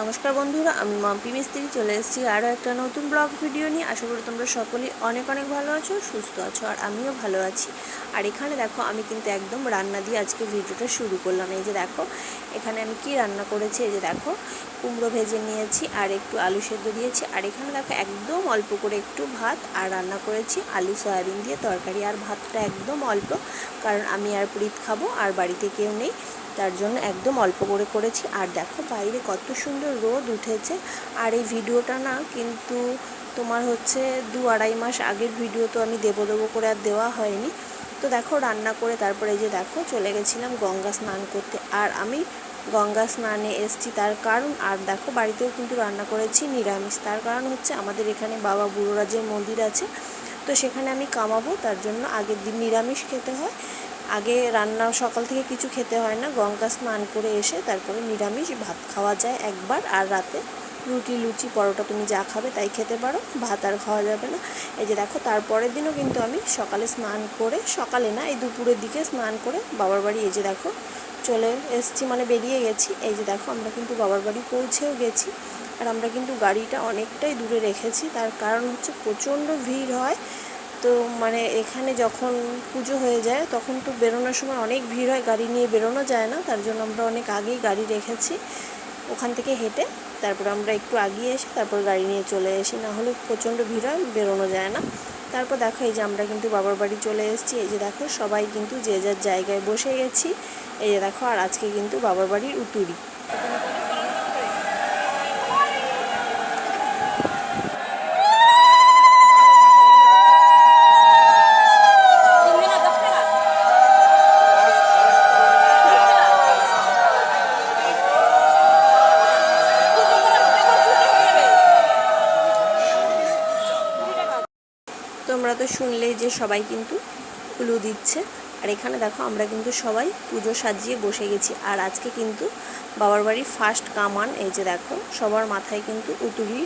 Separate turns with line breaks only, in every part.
নমস্কার বন্ধুরা, আমি মাম্পি মিস্ত্রি, চলে এসেছি আরও একটা নতুন ব্লগ ভিডিও নিয়ে। আশা করি তোমরা সকলেই অনেক অনেক ভালো আছো, সুস্থ আছো, আর আমিও ভালো আছি। আর এখানে দেখো, আমি কিন্তু একদম রান্না দিয়ে আজকে ভিডিওটা শুরু করলাম। এই যে দেখো, এখানে আমি কি রান্না করেছি? এই যে দেখো, কুমড়ো ভেজে নিয়েছি আর একটু আলু সেদ্ধ দিয়েছি। আর এখানে দেখো, একদম অল্প করে একটু ভাত আর রান্না করেছি। আলু, সয়াবিন দিয়ে তরকারি আর ভাতটা একদম অল্প, কারণ আমি আর প্রীত খাব, আর বাড়িতে কেউ নেই। তার জন্য একদম অল্প করে করেছি। আর দেখো বাইরে কত সুন্দর রোদ উঠেছে। আর এই ভিডিওটা না কিন্তু তোমার হচ্ছে দু আড়াই মাস আগের ভিডিও তো আমি দেবো দেবো করে আর দেওয়া হয়নি। তো দেখো রান্না করে তারপরে যে দেখো চলে গেছিলাম গঙ্গা স্নান করতে। আর আমি গঙ্গা স্নানে এসছি তার কারণ, আর দেখো বাড়িতেও কিন্তু রান্না করেছি নিরামিষ। তার কারণ হচ্ছে আমাদের এখানে বাবা বুড়োরাজের মন্দির আছে, তো সেখানে আমি কামাবো। তার জন্য আগের দিন নিরামিষ খেতে হয়। আগে রান্না সকাল থেকে কিছু খেতে হয় না। গঙ্গা স্নান করে এসে তারপরে নিরামিষ ভাত খাওয়া যায় একবার। আর রাতে রুটি, লুচি, পরোটা তুমি যা খাবে তাই খেতে পারো। ভাত আর খাওয়া যাবে না। এই যে দেখো, তারপরের দিনও কিন্তু আমি সকালে স্নান করে, সকালে না, এই দুপুরের দিকে স্নান করে বাবার বাড়ি এই যে দেখো, চলে এসছি মানে বেরিয়ে গেছি। এই যে দেখো, আমরা কিন্তু বাবার বাড়ি পৌঁছেও গেছি। আর আমরা কিন্তু গাড়িটা অনেকটাই দূরে রেখেছি। তার কারণ হচ্ছে প্রচণ্ড ভিড় হয়। তো মানে এখানে যখন পুজো হয়ে যায়, তখন তো বেরোনোর সময় অনেক ভিড় হয়, গাড়ি নিয়ে বেরোনো যায় না, তার জন্য আমরা অনেক আগেই গাড়ি রেখেছি। ওখান থেকে হেঁটে তারপর আমরা একটু আগিয়ে এসে তারপর গাড়ি নিয়ে চলে এসি, না হলে প্রচণ্ড ভিড় হয়, বেরোনো যায় না। তারপর দেখো এই যে আমরা কিন্তু বাবার বাড়ি চলে এসেছি, এই যে দেখো সবাই কিন্তু যে যার জায়গায় বসে গেছি, এই যে দেখো আর আজকে কিন্তু বাবার বাড়ির উতুরি। তো শুনলেই যে সবাই কিন্তু উলু দিচ্ছে। আর এখানে দেখো আমরা কিন্তু সবাই পুজো সাজিয়ে বসে গেছি। আর আজকে কিন্তু বাবার বাড়ির ফার্স্ট কামান, এই যে দেখো, সবার মাথায় কিন্তু উতুহি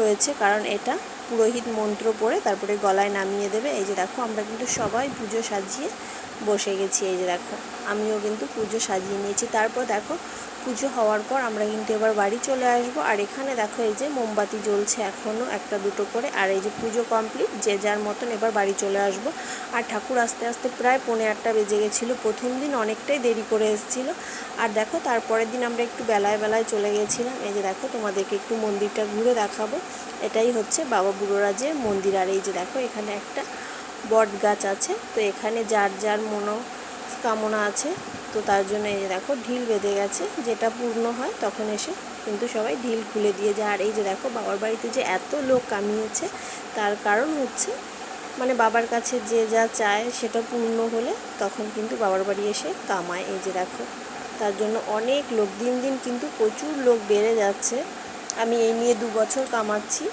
রয়েছে, কারণ এটা পুরোহিত মন্ত্র পড়ে তারপরে গলায় নামিয়ে দেবে। এই যে দেখো, আমরা কিন্তু সবাই পুজো সাজিয়ে বসে গেছি, এই যে দেখো। আমিও কিন্তু পুজো সাজিয়ে নিয়েছি। তারপর দেখো, পুজো হওয়ার পর আমরা কিন্তু এবার বাড়ি চলে আসব। আর এখানে দেখো, এই যে মোমবাতি জ্বলছে এখনও একটা দুটো করে। আর এই যে পুজো কমপ্লিট যে যার মতন এবার বাড়ি চলে আসব। আর ঠাকুর আস্তে আস্তে প্রায় পৌনে আটটা বেজে গেছিল। প্রথম দিন অনেকটাই দেরি করে এসেছিল। আর দেখো, তারপরের দিন আমরা একটু বেলায় বেলায় চলে গেছিলাম। এই যে দেখো, তোমাদেরকে একটু মন্দিরটা ঘুরে দেখাবো। এটাই হচ্ছে বাবা বুড়োরাজের মন্দির। আর এই যে দেখো, এখানে একটা বট গাছ আছে। তো এখানে যার যার মনো কামনা আছে, তো তার জন্য এই যে দেখো ঢিল বেঁধে গেছে। যেটা পূর্ণ হয় তখন এসে কিন্তু সবাই ঢিল খুলে দিয়ে যায়। আর এই যে দেখো বাবার বাড়িতে যে এত লোক কামিয়েছে, তার কারণ হচ্ছে মানে বাবার কাছে যে যা চায় সেটা পূর্ণ হলে তখন কিন্তু বাবার বাড়ি এসে কামায়। এই যে দেখো, তার জন্য অনেক লোক, দিন দিন কিন্তু প্রচুর লোক বেড়ে যাচ্ছে। আমি এই নিয়ে দু বছর কামাচ্ছি।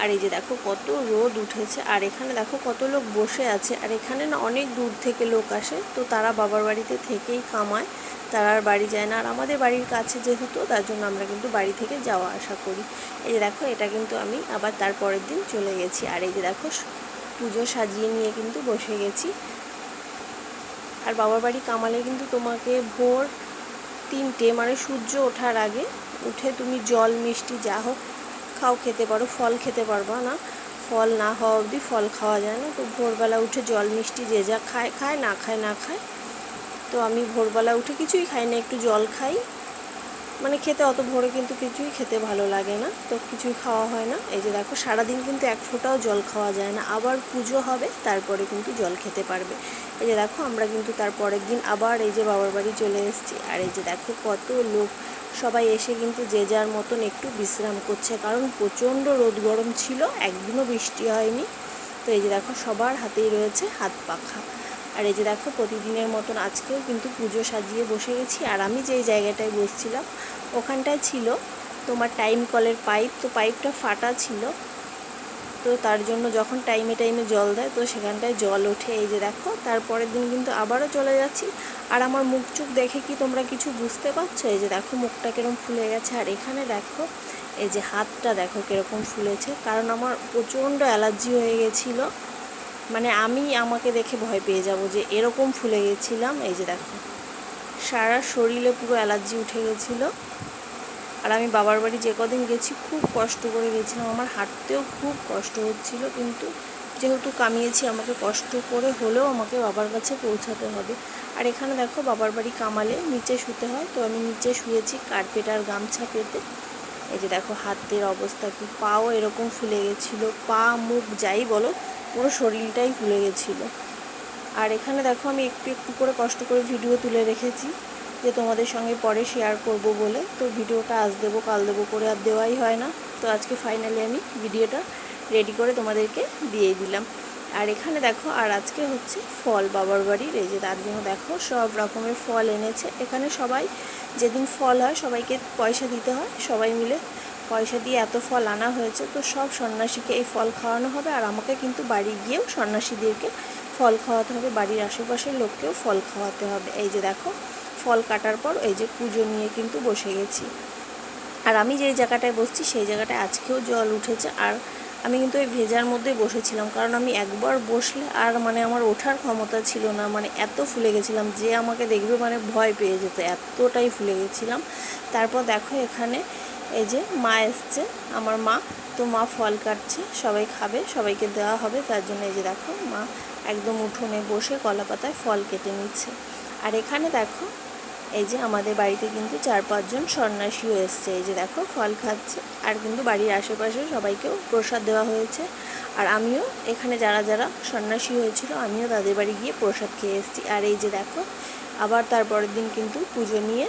আর এই যে দেখো কত রোদ উঠেছে, আর এখানে দেখো কত লোক বসে আছে, আর এখানে না অনেক দূর থেকে লোক আসে, তো তারা বাবার বাড়িতে থেকেই কামায়, তারা আর বাড়ি যায় না, আর আমাদের বাড়ির কাছে যেহেতু, তার জন্য আমরা কিন্তু বাড়ি থেকে যাওয়া আসা করি। এই যে দেখো, এটা কিন্তু আমি আবার তার পরের দিন চলে গেছি, আর এই যে দেখো পুজো সাজিয়ে নিয়ে কিন্তু বসে গেছি। আর বাবার বাড়ি কামালে কিন্তু তোমাকে ভোর তিনটে মানে সূর্য ওঠার আগে উঠে তুমি জল, মিষ্টি যা হোক খাও খেতে পারো, ফল খেতে পারব না। ফল না হওয়া অবধি ফল খাওয়া যায় না। তো ভোরবেলা উঠে জল মিষ্টি যে যা খায় খায়, না খায় না খায়। তো আমি ভোরবেলা উঠে কিছুই খাই না, একটু জল খাই। মানে খেতে অত ভোরে কিন্তু কিছুই খেতে ভালো লাগে না। তো কিছুই খাওয়া হয় না। এই যে দেখো, সারাদিন কিন্তু এক ফোঁটাও জল খাওয়া যায় না। আবার পুজো হবে, তারপরে কিন্তু জল খেতে পারবে। এই যে দেখো, আমরা কিন্তু তার পরের দিন আবার এই যে বাবার বাড়ি চলে এসেছি। আর এই যে দেখো, কত লোক সবাই এসে কিন্তু যে যার মতন একটু বিশ্রাম করছে, কারণ প্রচণ্ড রোদ গরম ছিল, একদিনও বৃষ্টি হয়নি। তো এই যে দেখো, সবার হাতেই রয়েছে হাত পাখা। আর এই যে দেখো, প্রতিদিনের মতন আজকেও কিন্তু পুজো সাজিয়ে বসে গেছি, আর আমি যেই জায়গাটায় বসছিলাম ওখানটায় ছিল তোমার টাইম কলের পাইপ, তো পাইপটা ফাটা ছিল। তো তার জন্য যখন টাইমে টাইমে জল দেয়, তো সেখানটায় জল ওঠে। এই যে দেখো, তারপরের দিন কিন্তু আবারও চলে যাচ্ছি। আর আমার মুখ চুখ দেখে কি তোমরা কিছু বুঝতে পারছ? এই যে দেখো, মুখটা কীরকম ফুলে গেছে। আর এখানে দেখো, এই যে হাতটা দেখো কীরকম ফুলেছে। কারণ আমার প্রচণ্ড অ্যালার্জি হয়ে গেছিল। মানে আমি আমাকে দেখে ভয় পেয়ে যাব যে এরকম ফুলে গেছিলাম। এই যে দেখো, সারা শরীরে পুরো অ্যালার্জি উঠে গেছিল। আর আমি বাবার বাড়ি যে কদিন গেছি, খুব কষ্ট করে গেছিলাম। আমার হাঁটতেও খুব কষ্ট হচ্ছিল, কিন্তু যেহেতু কামিয়েছি, আমাকে কষ্ট করে হলেও আমাকে বাবার কাছে পৌঁছাতে হবে। আর এখানে দেখো বাবার বাড়ি কামালে, নিচে শুতে হয়। তো আমি নিচে শুয়েছি কার্পেট আর গামছা পেতে। এই যে দেখো হাতের অবস্থা কি, পাও এরকম ফুলে গেছিল, পা, মুখ যাই বলো, পুরো শরীরটাই ফুলে গেছিল। আর এখানে দেখো আমি একটু একটু করে কষ্ট করে ভিডিও তুলে রেখেছি, যে তোমাদের সঙ্গে পরে শেয়ার করব বলে। তো ভিডিওটা আজ দেবো, কাল দেবো করে আর দেওয়াই হয় না। তো আজকে ফাইনালি আমি ভিডিওটা রেডি করে তোমাদেরকে দিয়ে দিলাম। আর এখানে দেখো, আর আজকে হচ্ছে ফল বাবার বাড়ির। এই যে জন্য দেখো, সব রকমের ফল এনেছে। এখানে সবাই যেদিন ফল হয়, সবাইকে পয়সা দিতে হয়। সবাই মিলে পয়সা দিয়ে এত ফল আনা হয়েছে, তো সব সন্ন্যাসীকে এই ফল খাওয়ানো হবে। আর আমাকে কিন্তু বাড়ি গিয়েও সন্ন্যাসীদেরকে ফল খাওয়াতে হবে। বাড়ির আশেপাশের লোককেও ফল খাওয়াতে হবে। এই যে দেখো, ফল কাটার পর এই যে পুজো নিয়ে কিন্তু বসে গেছি। আর আমি যে জায়গাটায় বসছি, সেই জায়গাটায় আজকেও জল উঠেছে। আর আমি কিন্তু ওই ভেজার মধ্যেই বসেছিলাম, কারণ আমি একবার বসলে আর মানে আমার ওঠার ক্ষমতা ছিল না মানে এত ফুলে গেছিলাম যে আমাকে দেখবে মানে ভয় পেয়ে যেত, এতটাই ফুলে গেছিলাম। তারপর দেখো এখানে এই যে মা এসছে, আমার মা, তো মা ফল কাটছে, সবাই খাবে, সবাইকে দেওয়া হবে, তার জন্য এই যে দেখো মা একদম উঠোনে বসে কলা পাতায় ফল কেটে নিচ্ছে। আর এখানে দেখো এই যে আমাদের বাড়িতে কিন্তু চার পাঁচজন সন্ন্যাসীও এসছে। এই যে দেখো, ফল খাচ্ছে। আর কিন্তু বাড়ির আশেপাশে সবাইকেও প্রসাদ দেওয়া হয়েছে। আর আমিও এখানে যারা যারা সন্ন্যাসী হয়েছিল, আমিও তাদের বাড়ি গিয়ে প্রসাদ খেয়ে এসেছি। আর এই যে দেখো, আবার তারপরের দিন কিন্তু পুজো নিয়ে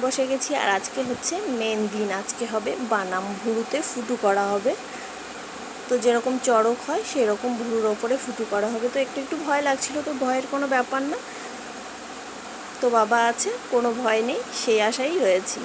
বসে গেছি। আর আজকে হচ্ছে মেন দিন। আজকে হবে বানাম। ভুরুতে ফুটু করা হবে। তো যেরকম চড়ক হয়, সেরকম ভুরুর ওপরে ফুটু করা হবে। তো একটু একটু ভয় লাগছিল, তো ভয়ের কোনো ব্যাপার না। তো বাবা আছে কোনো ভয় নেই সেই আশাই রয়েছি।